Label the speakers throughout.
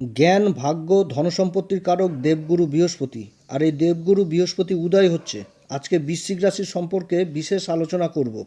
Speaker 1: জ্ঞান, ভাগ্য, ধনসম্পত্তির কারক দেবগুরু বৃহস্পতি। আর এই দেবগুরু বৃহস্পতি উদয় হচ্ছে। আজকে বৃশ্চিক রাশির সম্পর্কে বিশেষ আলোচনা করব।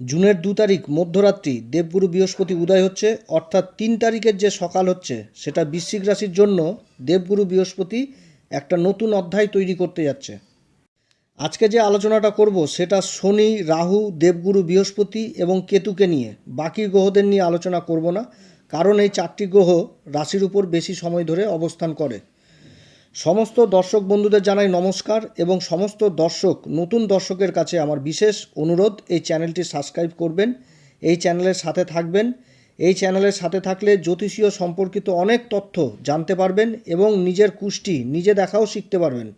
Speaker 1: জুনের দু তারিখ, মধ্যরাত্রি, দেবগুরু বৃহস্পতি উদয় হচ্ছে। অর্থাৎ তিন তারিখের যে সকাল হচ্ছে, সেটা বৃশ্চিক রাশির জন্য দেবগুরু বৃহস্পতি একটা নতুন অধ্যায় তৈরি করতে যাচ্ছে। আজকে যে আলোচনাটা করব, সেটা শনি, রাহু, দেবগুরু বৃহস্পতি এবং কেতুকে নিয়ে। বাকি গ্রহদের নিয়ে আলোচনা করব না। কারণ এই চারটি গ্রহ রাশির উপর বেশি সময় ধরে অবস্থান করে। সমস্ত দর্শক বন্ধুদের জানাই নমস্কার এবং সমস্ত দর্শক, নতুন দর্শকের কাছে আমার বিশেষ অনুরোধ, এই চ্যানেলটি সাবস্ক্রাইব করবেন, এই চ্যানেলের সাথে থাকবেন, এই চ্যানেলের সাথে থাকলে জ্যোতিষীয় সম্পর্কিত অনেক তথ্য জানতে পারবেন এবং নিজের কুষ্টি নিজে দেখাও শিখতে পারবেন।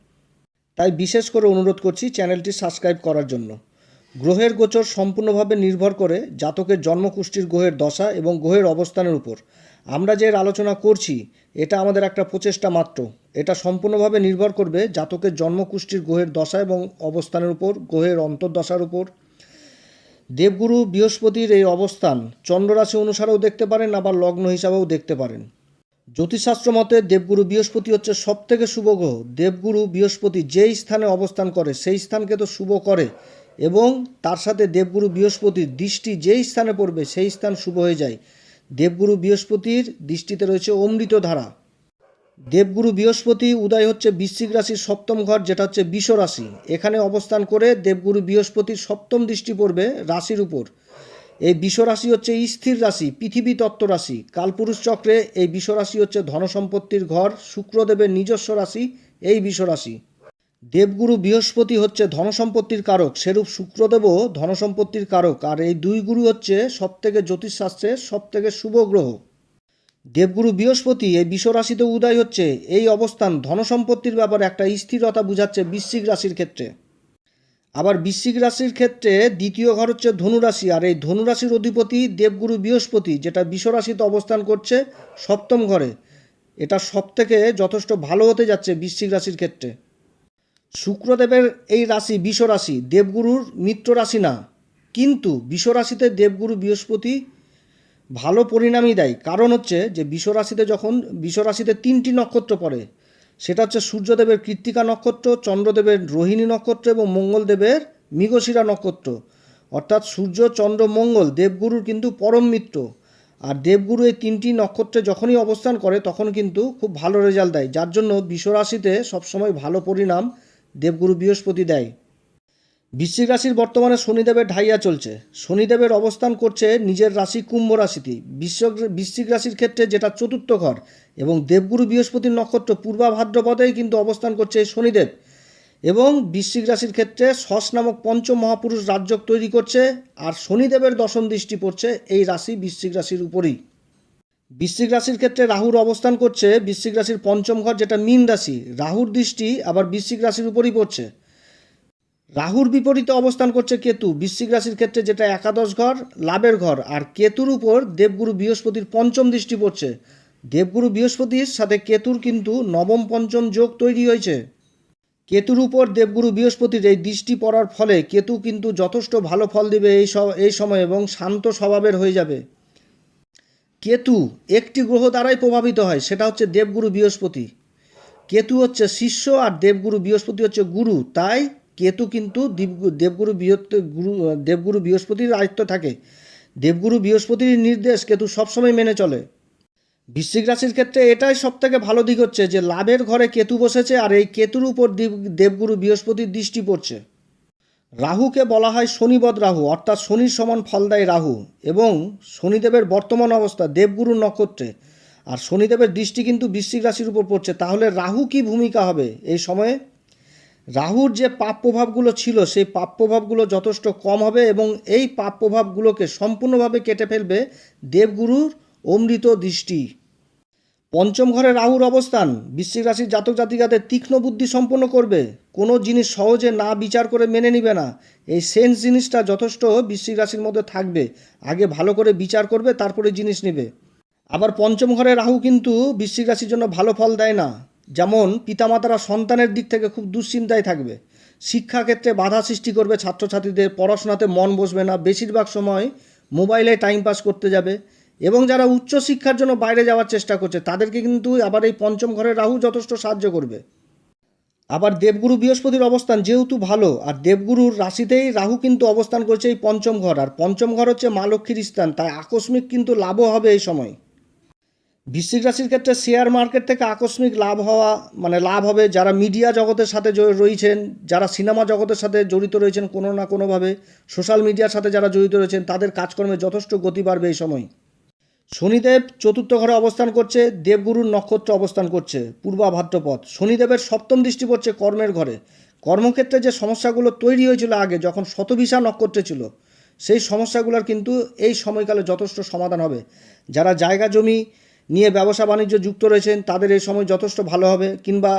Speaker 1: তাই বিশেষ করে অনুরোধ করছি চ্যানেলটি সাবস্ক্রাইব করার জন্য। গ্রহের গোচর সম্পূর্ণভাবে নির্ভর করে জাতকের জন্মকুষ্ঠির গ্রহের দশা এবং গ্রহের অবস্থানের উপর। আমরা যে আলোচনা করছি, এটা আমাদের একটা প্রচেষ্টা মাত্র। এটা সম্পূর্ণভাবে নির্ভর করবে জাতকের জন্মকুষ্ঠির গ্রহের দশা এবং অবস্থানের উপর, গ্রহের অন্তর্দশার উপর। দেবগুরু বৃহস্পতির এই অবস্থান চন্দ্ররাশি অনুসারেও দেখতে পারেন, আবার লগ্ন হিসাবেও দেখতে পারেন। জ্যোতিষশাস্ত্র মতে দেবগুরু বৃহস্পতি হচ্ছে সব থেকে শুভ গ্রহ। দেবগুরু বৃহস্পতি যেই স্থানে অবস্থান করে, সেই স্থানকে তো শুভ করে। এবং তার সাথে দেবগুরু বৃহস্পতির দৃষ্টি যেই স্থানে পড়বে সেই স্থান শুভ হয়ে যায়। দেবগুরু বৃহস্পতির দৃষ্টিতে রয়েছে অমৃত ধারা দেবগুরু বৃহস্পতি উদয় হচ্ছে বৃশ্চিক রাশির সপ্তম ঘর, যেটা হচ্ছে বিষ রাশি। এখানে অবস্থান করে দেবগুরু বৃহস্পতির সপ্তম দৃষ্টি পড়বে রাশির উপর। এই বিষ রাশি হচ্ছে স্থির রাশি, পৃথিবী তত্ত্ব রাশি। কালপুরুষ চক্রে এই বিষ রাশি হচ্ছে ধনসম্পত্তির ঘর, শুক্রদেবের নিজস্ব রাশি, এই বিষ রাশি। দেবগুরু বৃহস্পতি হচ্ছে ধনসম্পত্তির কারক, সেরূপ শুক্রদেবও ধনসম্পত্তির কারক, আর এই দুই গুরু হচ্ছে সবথেকে জ্যোতিষশাস্ত্রের সবথেকে শুভ গ্রহ। দেবগুরু বৃহস্পতি এই বিষ রাশিতে উদয় হচ্ছে, এই অবস্থান ধনসম্পত্তির ব্যাপারে একটা স্থিরতা বুঝাচ্ছে বৃশ্চিক রাশির ক্ষেত্রে। আবার বৃশ্চিক রাশির ক্ষেত্রে দ্বিতীয় ঘর হচ্ছে ধনুরাশি, আর এই ধনুরাশির অধিপতি দেবগুরু বৃহস্পতি, যেটা বিষ রাশিতে অবস্থান করছে সপ্তম ঘরে। এটা সব থেকে যথেষ্ট ভালো হতে যাচ্ছে বৃশ্চিক রাশির ক্ষেত্রে। শুক্রদেবের এই রাশি বিষ রাশি, দেবগুরুর মিত্র রাশি না। কিন্তু বিষ রাশিতে দেবগুরু বৃহস্পতি ভালো পরিণামই দেয়। কারণ হচ্ছে যে বিষ রাশিতে যখন, বিষ রাশিতে তিনটি নক্ষত্র পড়ে, সেটা হচ্ছে সূর্যদেবের কৃত্তিকা নক্ষত্র, চন্দ্রদেবের রোহিণী নক্ষত্র এবং মঙ্গলদেবের মৃগশিরা নক্ষত্র। অর্থাৎ সূর্য, চন্দ্র, মঙ্গল দেবগুরুর কিন্তু পরম মিত্র। আর দেবগুরু এই তিনটি নক্ষত্রে যখনই অবস্থান করে, তখন কিন্তু খুব ভালো রেজাল্ট দেয়। যার জন্য বিশ্বরাশিতে সবসময় ভালো পরিণাম দেবগুরু বৃহস্পতি দেয়। বৃশ্চিক রাশির বর্তমানে শনিদেবের ঢাইয়া চলছে। শনিদেবের অবস্থান করছে নিজের রাশি কুম্ভ রাশিতে। বিশ্ব বৃশ্চিক রাশির ক্ষেত্রে যেটা চতুর্থ ঘর এবং দেবগুরু বৃহস্পতির নক্ষত্র পূর্বা ভাদ্রপদেই কিন্তু অবস্থান করছে শনিদেব এবং বৃশ্চিক রাশির ক্ষেত্রে শস নামক পঞ্চম মহাপুরুষ রাজ্যক তৈরি করছে আর শনিদেবের দশম দৃষ্টি পড়ছে এই রাশি বৃশ্চিক রাশির উপরই। বৃশ্চিক রাশির ক্ষেত্রে রাহুর অবস্থান করছে। বৃশ্চিক রাশির পঞ্চম ঘর যেটা মীন রাশি, রাহুর দৃষ্টি আবার বৃশ্চিক রাশির উপরই পড়ছে। রাহুর বিপরীতে অবস্থান করছে কেতু। বৃশ্চিক রাশির ক্ষেত্রে যেটা একাদশ ঘর, লাভের ঘর। আর কেতুর উপর দেবগুরু বৃহস্পতির পঞ্চম দৃষ্টি পড়ছে। দেবগুরু বৃহস্পতির সাথে কেতুর কিন্তু নবম পঞ্চম যোগ তৈরি হয়েছে। কেতুর উপর দেবগুরু বৃহস্পতির এই দৃষ্টি পড়ার ফলে কেতু কিন্তু যথেষ্ট ভালো ফল দেবে এই এই সময় এবং শান্ত স্বভাবের হয়ে যাবে। কেতু একটি গ্রহ দ্বারাই প্রভাবিত হয়, সেটা হচ্ছে দেবগুরু বৃহস্পতি। কেতু হচ্ছে শিষ্য আর দেবগুরু বৃহস্পতি হচ্ছে গুরু। তাই কেতু কিন্তু দেবগুরু বৃহৎ গুরু, দেবগুরু বৃহস্পতির আয়ত্ত থাকে। দেবগুরু বৃহস্পতির নির্দেশ কেতু সবসময় মেনে চলে। বৃশ্চিক রাশির ক্ষেত্রে এটাই সব থেকে ভালো দিক হচ্ছে যে, লাভের ঘরে কেতু বসেছে আর এই কেতুর উপর দেবগুরু বৃহস্পতির দৃষ্টি পড়ছে। রাহুকে বলা হয় শনিবদ রাহু, অর্থাৎ শনির সমান ফল দেয় রাহু এবং শনিদেবের বর্তমান অবস্থা দেবগুরুর নক্ষত্রে। আর শনিদেবের দৃষ্টি কিন্তু বৃশ্চিক রাশির উপর পড়ছে, তাহলে রাহু কি ভূমিকা হবে এই সময়ে? রাহুর যে পাপ প্রভাবগুলো ছিল, সেই পাপ প্রভাবগুলো যথেষ্ট কম হবে এবং এই পাপ প্রভাবগুলোকে সম্পূর্ণভাবে কেটে ফেলবে দেবগুরুর অমৃত দৃষ্টি। পঞ্চম ঘরে রাহুর অবস্থান। বৃশ্চিক রাশির জাতক জাতিকাদের তীক্ষ্ণ বুদ্ধি সম্পন্ন করবে। কোনো জিনিস সহজে না বিচার করে মেনে নিবে না। এই সেন্স জিনিসটা যথেষ্ট বৃশ্চিক রাশির মধ্যে থাকবে। আগে ভালো করে বিচার করবে, তারপরে জিনিস নেবে। আবার পঞ্চম ঘরে রাহু কিন্তু বৃশ্চিক রাশির জন্য ভালো ফল দেয় না। যেমন পিতামাতারা সন্তানের দিক থেকে খুব দুশ্চিন্তায় থাকবে। শিক্ষাক্ষেত্রে বাধা সৃষ্টি করবে ছাত্রছাত্রীদের, পড়াশোনাতে মন বসবে না। বেশিরভাগ সময় মোবাইলে টাইম পাস করতে যাবে। এবং যারা উচ্চ শিক্ষার জন্য বাইরে যাওয়ার চেষ্টা করছে, তাদেরকে কিন্তু আবার এই পঞ্চম ঘরের রাহু যথেষ্ট সাহায্য করবে। আবার দেবগুরু বৃহস্পতির অবস্থান যেহেতু ভালো, আর দেবগুরুর রাশিতেই রাহু কিন্তু অবস্থান করছে এই পঞ্চম ঘর। আর পঞ্চম ঘর হচ্ছে মা লক্ষ্মীর স্থান, তাই আকস্মিক কিন্তু লাভও হবে এই সময়। বৃশ্চিক রাশির ক্ষেত্রে শেয়ার মার্কেট থেকে আকস্মিক লাভ হওয়া মানে লাভ হবে। যারা মিডিয়া জগতের সাথে রয়েছেন, যারা সিনেমা জগতের সাথে জড়িত রয়েছেন কোনো না কোনোভাবে সোশ্যাল মিডিয়ার সাথে যারা জড়িত রয়েছেন, তাদের কাজকর্মে যথেষ্ট গতি বাড়বে এই সময়। শনিদেব চতুর্থ ঘরে অবস্থান করছে, দেবগুরুর নক্ষত্র অবস্থান করছে পূর্বা ভাদ্রপদ শনিদেবের সপ্তম দৃষ্টি পড়ছে কর্মের ঘরে। কর্মক্ষেত্রে যে সমস্যাগুলো তৈরি হয়েছিল আগে, যখন শতভিসা নক্ষত্রে ছিল, সেই সমস্যাগুলোর কিন্তু এই সময়কালে যথেষ্ট সমাধান হবে। যারা জায়গা জমি নিয়ে ব্যবসা বাণিজ্য যুক্ত রয়েছেন, তাদের এই সময় যথেষ্ট ভালো হবে, কিংবা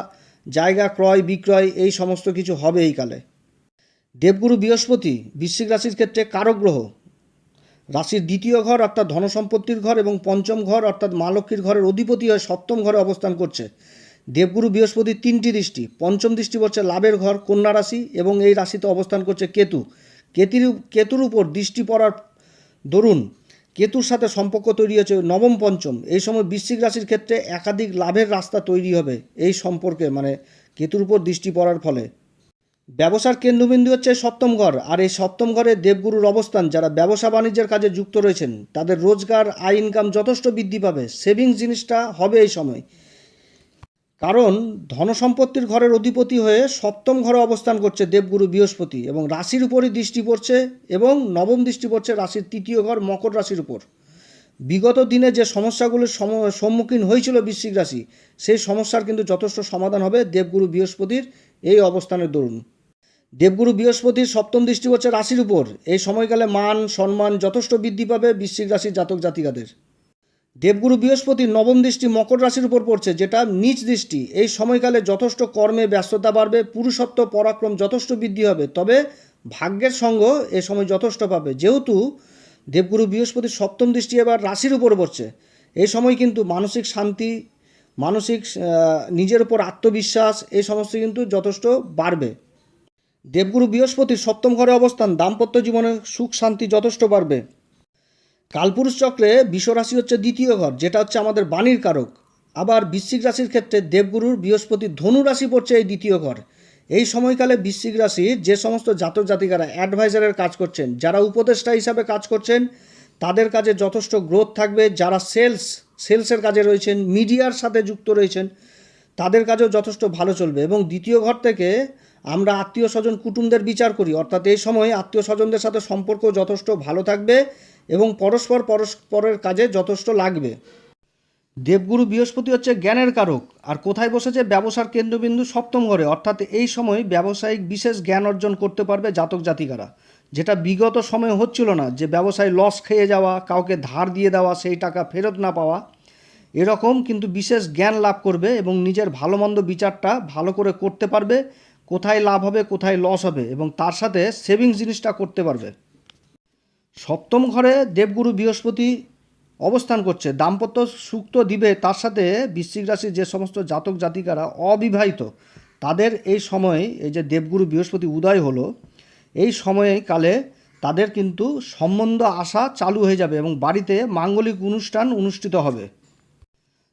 Speaker 1: জায়গা ক্রয়, বিক্রয়, এই সমস্ত কিছু হবে এই কালে। দেবগুরু বৃহস্পতি, বৃশ্চিক রাশির ক্ষেত্রে কারক গ্রহ। রাশির দ্বিতীয় ঘর অর্থাৎ ধনসম্পত্তির ঘর এবং পঞ্চম ঘর অর্থাৎ মা লক্ষ্মীর ঘরের অধিপতি হয়ে সপ্তম ঘরে অবস্থান করছে। দেবগুরু বৃহস্পতির তিনটি দৃষ্টি, পঞ্চম দৃষ্টি পড়ছে লাভের ঘর, কন্যা রাশি এবং এই রাশিতে অবস্থান করছে কেতু। কেতুর কেতুর উপর দৃষ্টি পড়ার দরুন কেতুর সাথে সম্পর্ক তৈরি হয়েছে নবম, পঞ্চম। এই সময় বৃশ্চিক রাশির ক্ষেত্রে একাধিক লাভের রাস্তা তৈরি হবে এই সম্পর্কে মানে কেতুর উপর দৃষ্টি পড়ার ফলে। ব্যবসার কেন্দ্রবিন্দু হচ্ছে সপ্তম ঘর, আর এই সপ্তম ঘরে দেবগুরুর অবস্থান। যারা ব্যবসা বাণিজ্যের কাজে যুক্ত রয়েছেন, তাদের রোজগার, আয় ইনকাম যথেষ্ট বৃদ্ধি পাবে। সেভিংস জিনিসটা হবে এই সময়। কারণ ধনসম্পত্তির ঘরের অধিপতি হয়ে সপ্তম ঘরে অবস্থান করছে দেবগুরু বৃহস্পতি এবং রাশির উপরই দৃষ্টি পড়ছে এবং নবম দৃষ্টি পড়ছে রাশির তৃতীয় ঘর মকর রাশির উপর। বিগত দিনে যে সমস্যাগুলোর সম- সম্মুখীন হয়েছিল বৃশ্চিক রাশি, সেই সমস্যার কিন্তু যথেষ্ট সমাধান হবে দেবগুরু বৃহস্পতির এই অবস্থানের দরুন। দেবগুরু বৃহস্পতির সপ্তম দৃষ্টি হচ্ছে রাশির উপর এই সময়কালে মান, সম্মান যথেষ্ট বৃদ্ধি পাবে বৃশ্চিক রাশির জাতক জাতিকাদের। দেবগুরু বৃহস্পতির নবম দৃষ্টি মকর রাশির উপর পড়ছে, যেটা নিচ দৃষ্টি। এই সময়কালে যথেষ্ট কর্মে ব্যস্ততা বাড়বে, পুরুষত্ব পরাক্রম যথেষ্ট বৃদ্ধি হবে, তবে ভাগ্যের সঙ্গ এ সময় যথেষ্ট পাবে। যেহেতু দেবগুরু বৃহস্পতির সপ্তম দৃষ্টি এবার রাশির উপর পড়ছে, এই সময় কিন্তু মানসিক শান্তি মানসিক নিজের উপর আত্মবিশ্বাস এই সমস্ত কিন্তু যথেষ্ট বাড়বে। দেবগুরু বৃহস্পতির সপ্তম ঘরে অবস্থান, দাম্পত্য জীবনে সুখ, শান্তি যথেষ্ট বাড়বে। কালপুরুষ চক্রে বিশ্বরাশি হচ্ছে দ্বিতীয় ঘর, যেটা হচ্ছে আমাদের বাণীর কারক। আবার বৃশ্চিক রাশির ক্ষেত্রে দেবগুরুর বৃহস্পতি ধনু রাশি পড়ছে এই দ্বিতীয় ঘর। এই সময়কালে বৃশ্চিক রাশির যে সমস্ত জাতক জাতিকারা অ্যাডভাইজারের কাজ করছেন, যারা উপদেষ্টা হিসাবে কাজ করছেন, তাদের কাজে যথেষ্ট গ্রোথ থাকবে, যারা সেলস সেলসের কাজে রয়েছেন, মিডিয়ার সাথে যুক্ত রয়েছেন, তাদের কাজেও যথেষ্ট ভালো চলবে। এবং দ্বিতীয় ঘর থেকে আমরা আত্মীয় স্বজন কুটুমদের বিচার করি। অর্থাৎ এই সময় আত্মীয় স্বজনদের সাথে সম্পর্ক যথেষ্ট ভালো থাকবে এবং পরস্পর পরস্পরের কাজে যথেষ্ট লাগবে। দেবগুরু বৃহস্পতি হচ্ছে জ্ঞানের কারক, আর কোথায় বসেছে? ব্যবসার কেন্দ্রবিন্দু সপ্তম ঘরে। অর্থাৎ এই সময় ব্যবসায়িক বিশেষ জ্ঞান অর্জন করতে পারবে জাতক জাতিকারা। যেটা বিগত সময়ে হচ্ছিল না, যে ব্যবসায় লস খেয়ে যাওয়া, কাউকে ধার দিয়ে দেওয়া, সেই টাকা ফেরত না পাওয়া, এরকম কিন্তু বিশেষ জ্ঞান লাভ করবে এবং নিজের ভালো মন্দ বিচারটা ভালো করে করতে পারবে, কোথায় লাভ হবে, কোথায় লস হবে, এবং তার সাথে সেভিংস জিনিসটা করতে পারবে। সপ্তম ঘরে দেবগুরু বৃহস্পতি অবস্থান করছে। দাম্পত্য সুখ তো দিবে তার সাথে বৃশ্চিক রাশির যে সমস্ত জাতক জাতিকারা অবিবাহিত, তাদের এই সময়ে এই যে দেবগুরু বৃহস্পতি উদয় হলো, এই সময়ে কালে তাদের কিন্তু সম্বন্ধ আসা চালু হয়ে যাবে এবং বাড়িতে মাঙ্গলিক অনুষ্ঠান অনুষ্ঠিত হবে।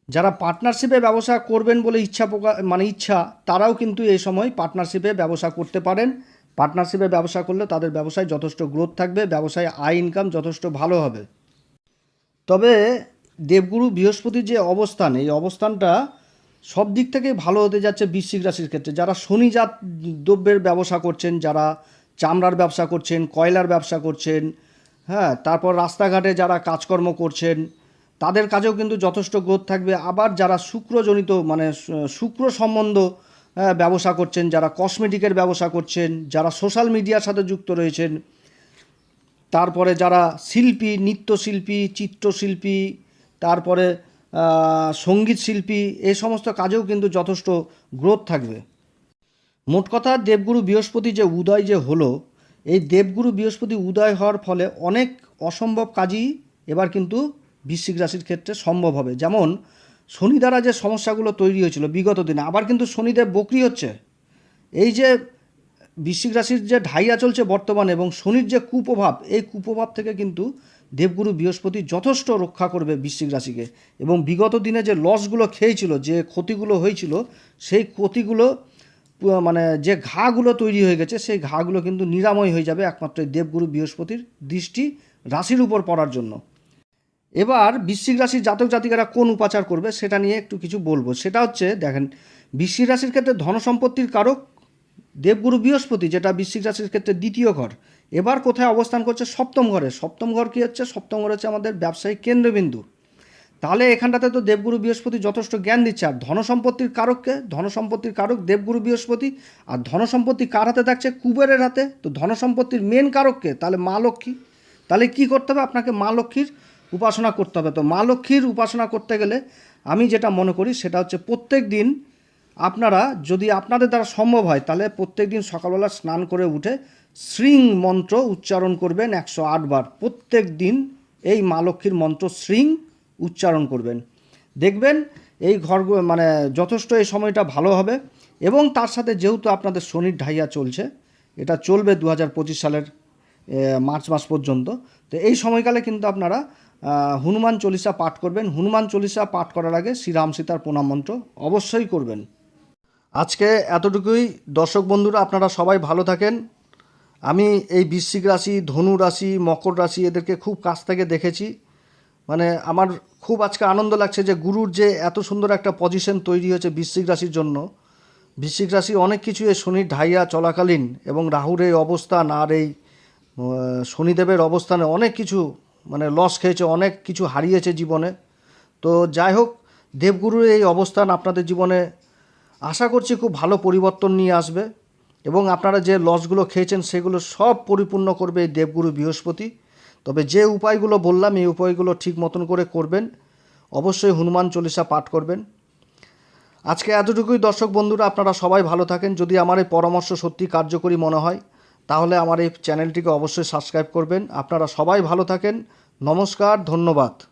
Speaker 1: যারা পার্টনারশিপে ব্যবসা করবেন বলে ইচ্ছা প্রকাশ মানে ইচ্ছা, তারাও কিন্তু এই সময় পার্টনারশিপে ব্যবসা করতে পারেন। পার্টনারশিপে ব্যবসা করলে তাদের ব্যবসায় যথেষ্ট গ্রোথ থাকবে, ব্যবসায় আয় ইনকাম যথেষ্ট ভালো হবে। তবে দেবগুরু বৃহস্পতির যে অবস্থান, এই অবস্থানটা সব দিক থেকে ভালো হতে যাচ্ছে বৃশ্চিক রাশির ক্ষেত্রে। যারা শনিজাত দ্রব্যের ব্যবসা করছেন, যারা চামড়ার ব্যবসা করছেন, কয়লার ব্যবসা করছেন হ্যাঁ তারপর রাস্তাঘাটে যারা কাজকর্ম করছেন, তাদের কাজেও কিন্তু যথেষ্ট গ্রোথ থাকবে। আবার যারা শুক্রজনিত মানে শুক্র সম্বন্ধ ব্যবসা করছেন, যারা কসমেটিকের ব্যবসা করছেন, যারা সোশ্যাল মিডিয়ার সাথে যুক্ত রয়েছেন তারপরে যারা শিল্পী, নৃত্যশিল্পী, চিত্রশিল্পী, তারপরে সংগীত শিল্পী এই সমস্ত কাজেও কিন্তু যথেষ্ট গ্রোথ থাকবে। মোট কথা, দেবগুরু বৃহস্পতি যে উদয় যে হলো, এই দেবগুরু বৃহস্পতি উদয় হওয়ার ফলে অনেক অসম্ভব কাজই এবার কিন্তু বৃশ্চিক রাশির ক্ষেত্রে সম্ভব হবে। যেমন, শনি দ্বারা যে সমস্যাগুলো তৈরি হয়েছিল বিগত দিনে, আবার কিন্তু শনিদেব বকরি হচ্ছে। এই যে বৃশ্চিক রাশির যে ঢাইয়া চলছে বর্তমানে এবং শনির যে কুপ্রভাব, এই কুপ্রভাব থেকে কিন্তু দেবগুরু বৃহস্পতি যথেষ্ট রক্ষা করবে বৃশ্চিক রাশিকে। এবং বিগত দিনে যে লসগুলো খেয়েছিল, যে ক্ষতিগুলো হয়েছিল, সেই ক্ষতিগুলো মানে যে ঘাগুলো তৈরি হয়ে গেছে, সেই ঘাগুলো কিন্তু নিরাময় হয়ে যাবে একমাত্র দেবগুরু বৃহস্পতির দৃষ্টি রাশির উপর পড়ার জন্য। এবার বৃশ্চিক রাশির জাতক জাতিকারা কোন উপাচার করবে সেটা নিয়ে একটু কিছু বলব। সেটা হচ্ছে, দেখেন, বৃশ্চিক রাশির ক্ষেত্রে ধন সম্পত্তির কারক দেবগুরু বৃহস্পতি, যেটা বৃশ্চিক রাশির ক্ষেত্রে দ্বিতীয় ঘর, এবার কোথায় অবস্থান করছে? সপ্তম ঘরে। সপ্তম ঘর কী হচ্ছে? সপ্তম ঘর হচ্ছে আমাদের ব্যবসায়িক কেন্দ্রবিন্দু। তাহলে এখানটাতে তো দেবগুরু বৃহস্পতি যথেষ্ট জ্ঞান দিচ্ছে। আর ধন সম্পত্তির কারককে? ধন সম্পত্তির কারক দেবগুরু বৃহস্পতি। আর ধন সম্পত্তি কার হাতে থাকছে? কুবেরের হাতে। তো ধন সম্পত্তির মেন কারককে? তাহলে মা লক্ষ্মী। তাহলে কি করতে হবে? আপনাকে মা লক্ষ্মীর উপাসনা করতে হবে। তো মা লক্ষ্মীর উপাসনা করতে গেলে আমি যেটা মনে করি, সেটা হচ্ছে প্রত্যেক দিন আপনারা যদি আপনাদের দ্বারা সম্ভব হয়, তাহলে প্রত্যেক দিন সকালবেলা স্নান করে উঠে শৃং মন্ত্র উচ্চারণ করবেন একশো আটবার প্রত্যেক দিন এই মা লক্ষ্মীর মন্ত্র শৃং উচ্চারণ করবেন। দেখবেন এই ঘর মানে যথেষ্ট এই সময়টা ভালো হবে এবং তার সাথে যেহেতু আপনাদের শনির ঢাইয়া চলছে, এটা চলবে দু হাজার পঁচিশ সালের মার্চ মাস পর্যন্ত। তো এই সময়কালে কিন্তু আপনারা হনুমান চল্লিশা পাঠ করবেন। হনুমান চল্লিশা পাঠ করার আগে শ্রীরাম সীতার প্রণাম মন্ত্র অবশ্যই করবেন। আজকে এতটুকুই। দর্শক বন্ধুরা, আপনারা সবাই ভালো থাকেন। আমি এই বৃশ্চিক রাশি, ধনু রাশি, মকর রাশি এদেরকে খুব কাছ থেকে দেখেছি। মানে আমার খুব আজকে আনন্দ লাগছে যে গুরুর যে এত সুন্দর একটা পজিশন তৈরি হয়েছে বৃশ্চিক রাশির জন্য। বৃশ্চিক রাশি অনেক কিছু এই শনির ঢাইয়া চলাকালীন এবং রাহুর এই অবস্থান আর এই শনিদেবের অবস্থানে অনেক কিছু মানে লস খেয়েছে, অনেক কিছু হারিয়েছে জীবনে। তো যাই হোক, দেবগুরুর এই অবস্থান আপনাদের জীবনে আশা করছি খুব ভালো পরিবর্তন নিয়ে আসবে এবং আপনারা যে লসগুলো খেয়েছেন সেগুলো সব পরিপূর্ণ করবে এই দেবগুরু বৃহস্পতি। তবে যে উপায়গুলো বললাম, এই উপায়গুলো ঠিক মতন করে করবেন। অবশ্যই হনুমান চল্লিশা পাঠ করবেন। আজকে এতটুকুই। দর্শক বন্ধুরা, আপনারা সবাই ভালো থাকেন। যদি আমার এই পরামর্শ সত্যি কার্যকরী মনে হয়, তাহলে আমার এই চ্যানেলটিকে অবশ্যই সাবস্ক্রাইব করবেন। আপনারা সবাই ভালো থাকেন। নমস্কার, ধন্যবাদ।